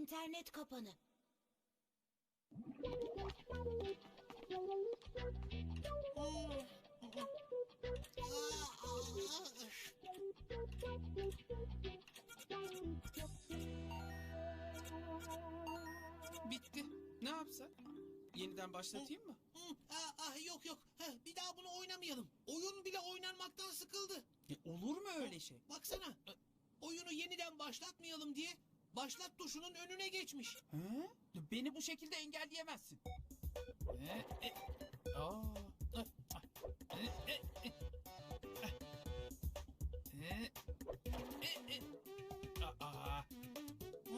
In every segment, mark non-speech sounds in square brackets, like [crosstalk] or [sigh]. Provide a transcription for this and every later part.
İnternet kapanı. Bitti. Ne yapsak? Yeniden başlatayım mı? Hı, ah, ah, yok yok. Heh, bir daha bunu oynamayalım. Oyun bile oynanmaktan sıkıldı. E, olur mu öyle şey? Baksana. Oyunu yeniden başlatmayalım diye başlat tuşunun önüne geçmiş. He? Beni bu şekilde engelleyemezsin. E, e, aa, e, e, e, e, e, e, e, aa.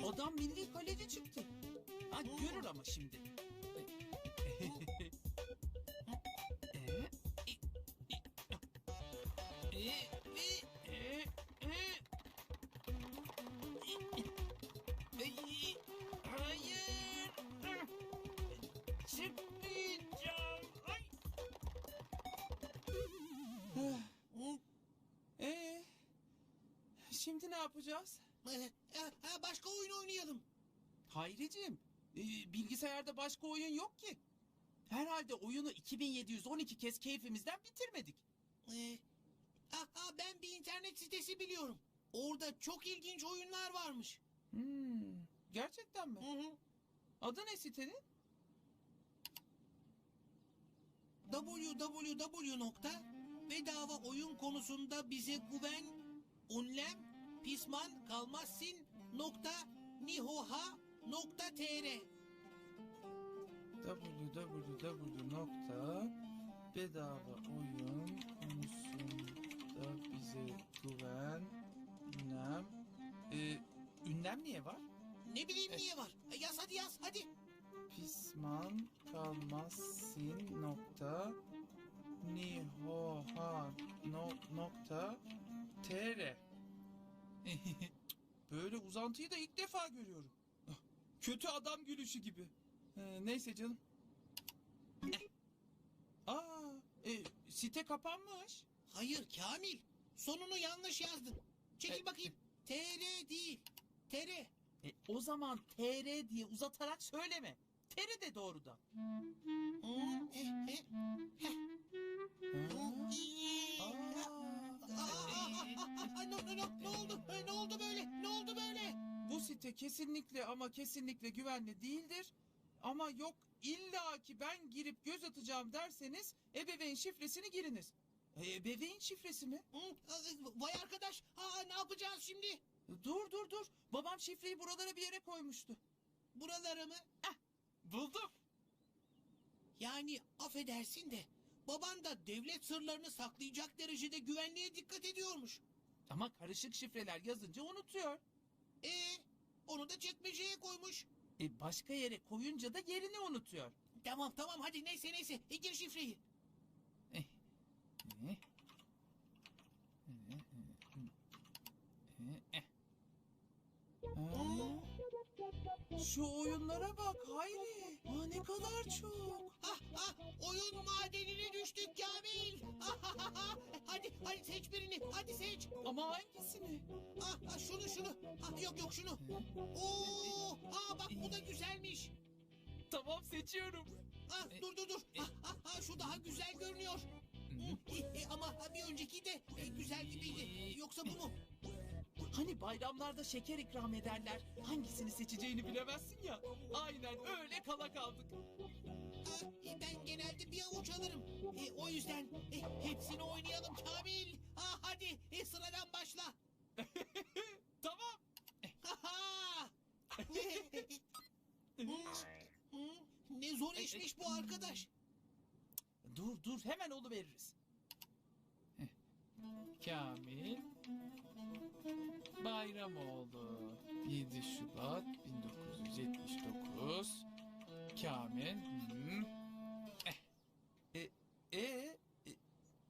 Adam milli kaleci çıktı. Ha, görür ama şimdi. [laughs] E, e, e, e, Ay. Hı, Ee, şimdi ne yapacağız? eh, başka oyun oynayalım. Hayriciğim, e, bilgisayarda başka oyun yok ki. Herhalde oyunu 2712 kez keyfimizden bitirmedik. Eh, ah, ah, ben bir internet sitesi biliyorum. Orada çok ilginç oyunlar varmış. Hmm, gerçekten mi? Hı hı. Adı ne sitenin? Www nokta bedava oyun konusunda bize güven unlem pisman kalmazsın nokta nihoha nokta tr www.bedavaoyun konusunda bize güven ünlem ee, ünlem niye var? ne bileyim niye var? E, yaz hadi yaz hadi. Pisman kalmazsin nokta nihoha no, nokta tr [laughs] Böyle uzantıyı da ilk defa görüyorum. Ah, Kötü adam gülüşü gibi. Ee, neyse canım. Eh. Aa, e, site kapanmış. hayır Kamil sonunu yanlış yazdın çekil E, bakayım tr değil tr E, o zaman tr diye uzatarak söyleme. Tr de doğrudan. Eh, eh. Aa. Ne, ne, ne, ne oldu E, ne oldu böyle ne oldu böyle Bu site kesinlikle ama kesinlikle güvenli değildir. Ama yok illa ki ben girip göz atacağım derseniz ebeveyn şifresini giriniz. E, ebeveyn şifresi mi? Hı, vay arkadaş aa, ne yapacağız şimdi Dur dur dur. Babam şifreyi buralara bir yere koymuştu. buraları mı Buldum. Yani affedersin de baban da devlet sırlarını saklayacak derecede güvenliğe dikkat ediyormuş. Ama karışık şifreler yazınca unutuyor. E onu da çekmeceye koymuş. E, başka yere koyunca da yerini unutuyor. Tamam tamam hadi neyse neyse e, gir şifreyi. Eh. Eh. Eh, eh. Aa, Şu oyunlara bak Hayri. Ne kadar çok. Ah ah oyun madenine düştük Kamil. Ah, ah, ah, ah. hadi hadi seç birini hadi seç. Ama hangisini? Ah, ah şunu şunu. Ah yok yok şunu. Oo, ah bak bu da güzelmiş. Tamam seçiyorum. Ah dur dur dur. Ah, ah, ah şu daha güzel görünüyor. Hı, e, e, ama bir önceki de e, güzel gibiydi. Yoksa bu mu? Hani bayramlarda şeker ikram ederler. Hangisini seçeceğini bilemezsin ya. Aynen öyle kala kaldık. Ah, e, ben genelde bir avuç alırım. E, o yüzden e, hepsini oynayalım Kamil. Ah, hadi e, sıradan başla. [laughs] Tamam. Ha ha. [laughs] Ne zor işmiş bu arkadaş. Dur dur hemen olu veririz. Kamil Bayramoğlu 7 Şubat 1979 Kamil. Eh. E, e, e,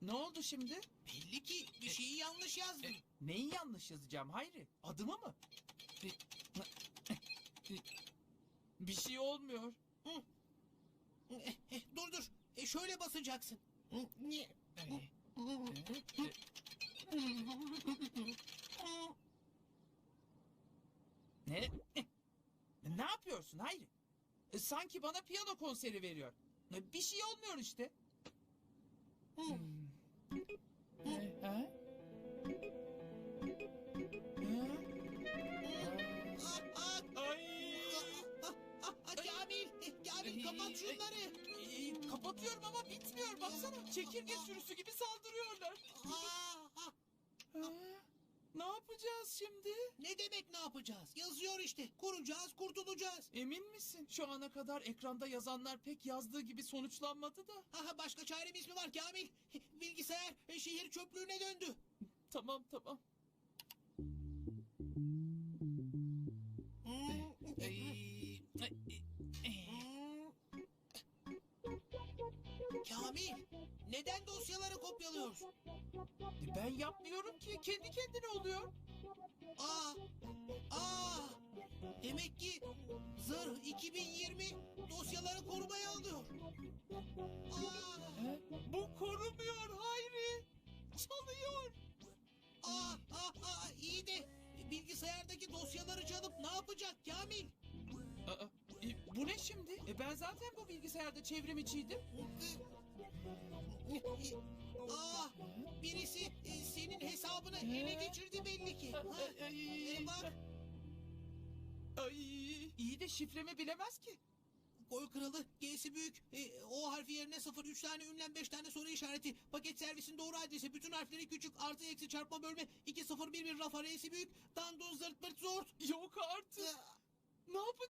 ne oldu şimdi? Belli ki bir şeyi yanlış yazdın. E, neyi yanlış yazacağım Hayri? Adımı mı? E, e, bir şey olmuyor. Eh, eh, dur dur. E, şöyle basacaksın. Niye? E, Ne? Ne yapıyorsun Hayri? E, sanki bana piyano konseri veriyor. E, bir şey olmuyor işte. E, ha? Ah, ah, ah, ah, ah, Kamil, Kamil kapat şunları. Kapatıyorum ama bitmiyor baksana. Çekirge sürüsü gibi saldırıyorlar. Ne yapacağız şimdi? ne demek ne yapacağız? Yazıyor işte. Kuracağız, kurtulacağız. Emin misin? Şu ana kadar ekranda yazanlar pek yazdığı gibi sonuçlanmadı da. Aha başka çaremiz mi var Kamil? Bilgisayar eh, şehir çöplüğüne döndü. Tamam tamam. Kamil, neden dosyaları kopyalıyorsun? E, Ben yapmıyorum ki. Kendi kendine oluyor. Aa, aa, demek ki Zırh 2020 dosyaları korumaya alıyor. Aa? Bu korumuyor Hayri. Çalıyor. aa, aa, aa, iyi de bilgisayardaki dosyaları çalıp ne yapacak Kamil? Aa, e, bu ne şimdi? E, ben zaten bu bilgisayarda çevrim içiydim. Aa, Ay, e, bak, ay, iyi de şifremi bilemez ki. Koy kralı G'si büyük. E, o harfi yerine 0 3 tane ünlem 5 tane soru işareti. Paket servisin doğru adresi. Bütün harfleri küçük. Artı eksi çarpma bölme. 2 0 1 1 rafa R'si büyük. Dandun zırt pırt zort. Yok artık. Ne yapacağız?